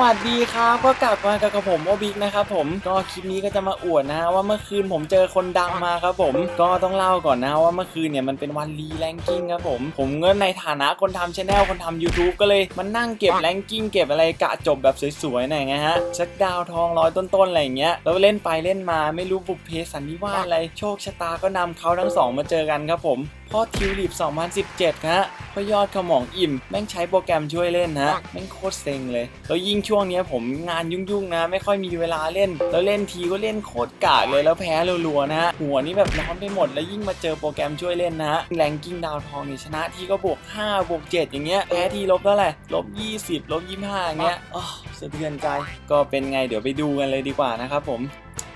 วัสดีครับ ก็กลับมากับผมโอบิกนะครับผมก็คลิปนี้ก็จะมาอวดนะฮะว่าเมื่อคืนผมเจอคนดังมาครับผมก็ต้องเล่าก่อนนะว่าเมื่อคืนเนี่ยมันเป็นวันรีแลนกิ้งครับผมผมก็ในฐานะคนทำช anel คนทำ YouTube ก็เลยมานั่งเก็บแลนกิ้งเก็บอะไรกะจบแบบสวยๆหน่อยไงฮะสักดาวทองร้อยต้นๆอะไรอย่างเงี้ยแล้วเล่นไปเล่นมาไม่รู้บุพเพสันนิวาสอะไรโชคชะตาก็นำเขาทั้งสองมาเจอกันครับผมพ่อทิวลิป 2017 ฮะพ่อยอดขมองอิ่ม แม่งใช้โปรแกรมช่วยเล่นฮะแม่งโคตรเซ็งเลย แล้วยิ่งช่วงเนี้ยผมงานยุ่งๆนะ ไม่ค่อยมีเวลาเล่น แล้วเล่นทีก็เล่นโคตรกากเลยแล้วแพ้รัวๆนะฮะหัวนี่แบบร้อนไปหมด แล้วยิ่งมาเจอโปรแกรมช่วยเล่นนะฮะแรงกิ้งดาวทองนี่ชนะทีก็บวก 5 บวก 7 อย่างเงี้ยแพ้ทีลบเท่าไหร่ลบ 20 ลบ 25อย่างเงี้ยอ๋อสะเทือนใจก็เป็นไงเดี๋ยวไปดูกันเลยดีกว่านะครับผม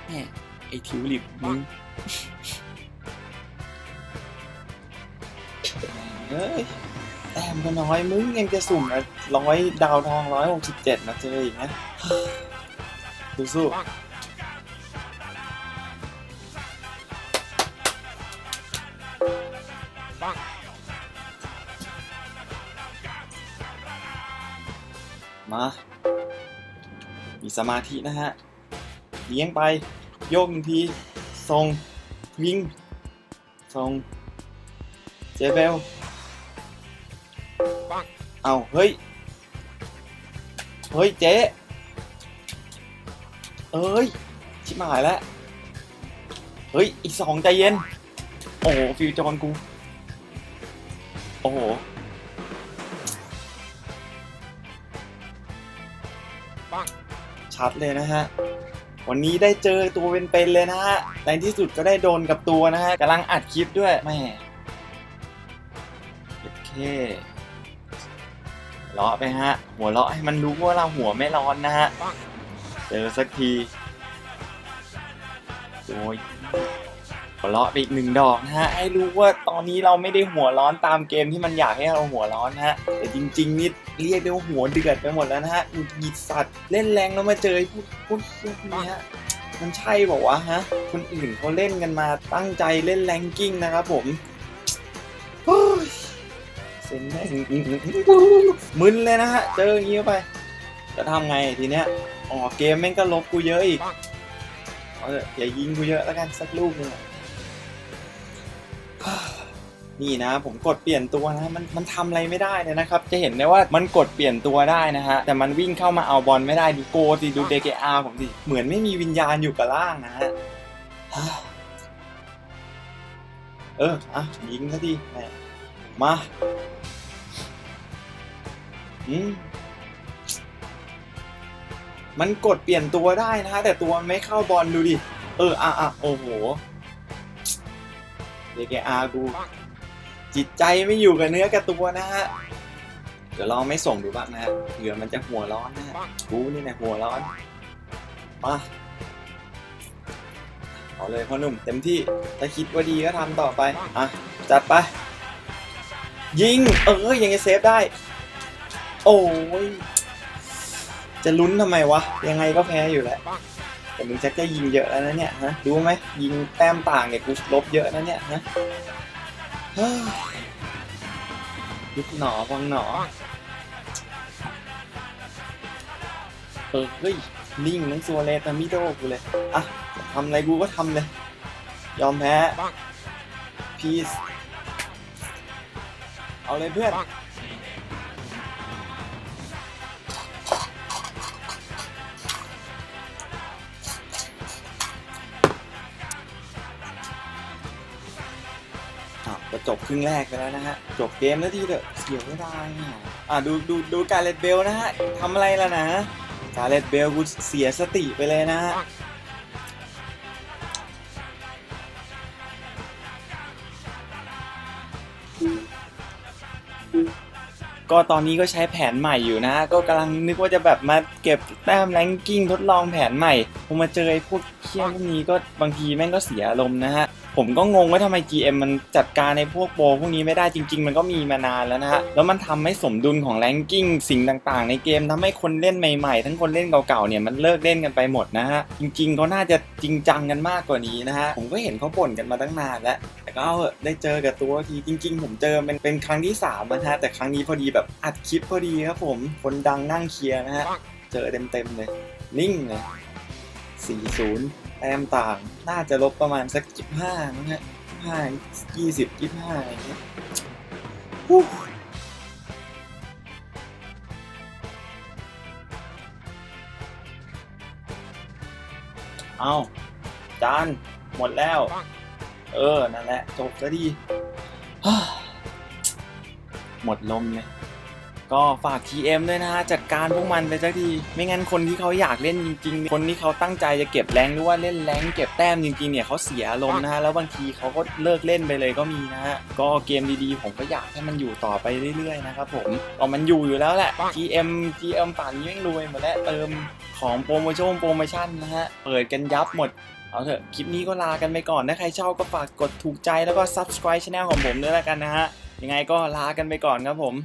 แหมไอทิวลิปมึง เฮ้ยแต้มก็น้อยมึงยังจะสุ่มนะร้อยดาวทองร้อยหกสิบเจ็ดนะเจออีกนะสู้มา มีสมาธินะฮะ เลี้ยงไป โยกหนึ่งที ทรง วิ่ง ทรง เจเบล เอาเฮ้ย เฮ้ยเจ๊เอ้ย ชิบหายแล้ว เฮ้ย อีกสองใจเย็น โอ้โห ฟิวจอนกู โอ้โห ชัดเลยนะฮะ วันนี้ได้เจอตัวเป็นๆเลยนะฮะในที่สุดก็ได้โดนกับตัวนะฮะกำลังอัดคลิปด้วยแม่โอเค เลาะไปฮะ หัวเราะให้มันรู้ว่าเราหัวไม่ร้อนนะฮะ เจอสักทีโอ้ยหัวเราะไปอีกหนึ่งดอกนะฮะ ให้รู้ว่าตอนนี้เราไม่ได้หัวร้อนตามเกมที่มันอยากให้เราหัวร้อนนะฮะ แต่จริงๆนี่เรียกได้ว่าหัวเดือดไปหมดแล้วนะฮะหงุดหงิดสัตว์เล่นแรงแล้วมาเจอพวกพวกพวกนี้ฮะมันใช่บอกว่าฮะ คนอื่นเขาเล่นกันมาตั้งใจเล่นแรงกิ้งนะครับผม เซ็งแม่งมึนเลยนะฮะ เจออย่างงี้ไป จะทำไงทีเนี้ย อ๋อเกมแม่งก็ลบกูเยอะอีกเอาเถอะอย่ายิงกูเยอะแล้วกันสักลูกหนึงอะนี่นะ ผมกดเปลี่ยนตัวนะมันมันทำอะไรไม่ได้เลยนะครับ จะเห็นได้ว่ามันกดเปลี่ยนตัวได้นะฮะ แต่มันวิ่งเข้ามาเอาบอลไม่ได้ดูโกสิดู DKR ผมสิเหมือนไม่มีวิญญาณอยู่กับล่างนะฮะ เออ อะ ยิงซะทีแหม่มา อืมมันกดเปลี่ยนตัวได้นะฮะแต่ตัวมันไม่เข้าบอลดูดิ เอออะอะโอ้โหเดกอากูจิตใจไม่อยู่กับเนื้อกับตัวนะฮะ เดี๋ยวลองไม่ส่งดูบ้างนะฮะเผื่อมันจะหัวร้อนนะฮะกูนี่นะหัวร้อนมาเอาเลยพ่อหนุ่มเต็มที่ถ้าคิดว่าดีก็ทำต่อไป อะ จัดไป ยิง เออยังจะเซฟได้ โอ้ย จะลุ้นทำไมวะ ยังไงก็แพ้อยู่แหละแต่มึงชักจะยิงเยอะแล้วนะเนี่ยฮะรู้ไหมยิงแต้มต่างเนี่ยกูลบเยอะนะเนี่ยฮะฮ้ยยุบหนอฟังหนอเออเฮ้ยนิ่งนังซัวเลตามิโดกูเลยอะทำอะไรกูก็ทำเลย ยอมแพ้พีซเอาเลยเพื่อน ก็จบครึ่งแรกไปแล้วนะฮะ จบเกมแล้วทีเถอะเสียวไม่ได้อะอะดูดูดูการเลตเบลนะฮะทำอะไรล่ะนะ การเลตเบลกูเสียสติไปเลยนะฮะก็ตอนนี้ก็ใช้แผนใหม่อยู่นะ ก็กำลังนึกว่าจะแบบมาเก็บแต้มแรงกิ้งทดลองแผนใหม่พอมาเจอไอ้พวกเคี้ยพวกนี้ก็บางทีแม่งก็เสียอารมณ์นะฮะ ผมก็งงว่าทำไม GM มันจัดการในพวกโปรพวกนี้ไม่ได้จริง ๆ มันก็มีมานานแล้วนะฮะ แล้วมันทำให้สมดุลของแรงกิ้งสิ่งต่างๆ ในเกมทำให้คนเล่นใหม่ๆ ทั้งคนเล่นเก่าๆเนี่ยมันเลิกเล่นกันไปหมดนะฮะ จริงๆเขาน่าจะจริงจังกันมากกว่านี้นะฮะ ผมก็เห็นเขาบ่นกันมาตั้งนานแล้ว แต่ก็เออได้เจอกับตัวทีจริง ๆ ผมเจอเป็นเป็นครั้งที่สามนะฮะแต่ครั้งนี้พอดีแบบอัดคลิปพอดีครับผมคนดังนั่งเคลียร์นะฮะเจอเต็มๆเลยนิ่งเลย40 แต้มต่างน่าจะลบประมาณสัก25นะฮะ5 20 25อะไรอย่างเงี้ยู้เอาจาน หมดแล้ว เออ นั่นแหละ จบซะดี หมดลมเลย ก็ฝาก TM ด้วยนะฮะ จัดการพวกมันไปสักที ไม่งั้นคนที่เขาอยากเล่นจริง ๆ คนที่เขาตั้งใจจะเก็บแรงหรือว่าเล่นแรงเก็บแต้มจริงๆเนี่ยเขาเสียอารมณ์นะฮะ แล้วบางทีเขาก็เลิกเล่นไปเลยก็มีนะฮะ ก็เกมดีๆ ผมก็อยากให้มันอยู่ต่อไปเรื่อยๆนะครับผมก็มันอยู่อยู่แล้วแหละ TM TM ป่านนี้แม่งรวยหมดแล้วเติมของโปรโมชั่นโปรโมชั่นนะฮะ เปิดกันยับหมดเอาเถอะ คลิปนี้ก็ลากันไปก่อนถ้าใครชอบก็ฝากกดถูกใจแล้วก็ subscribe channel ของผมด้วยแล้วกันนะฮะ ยังไงก็ลากันไปก่อนครับผม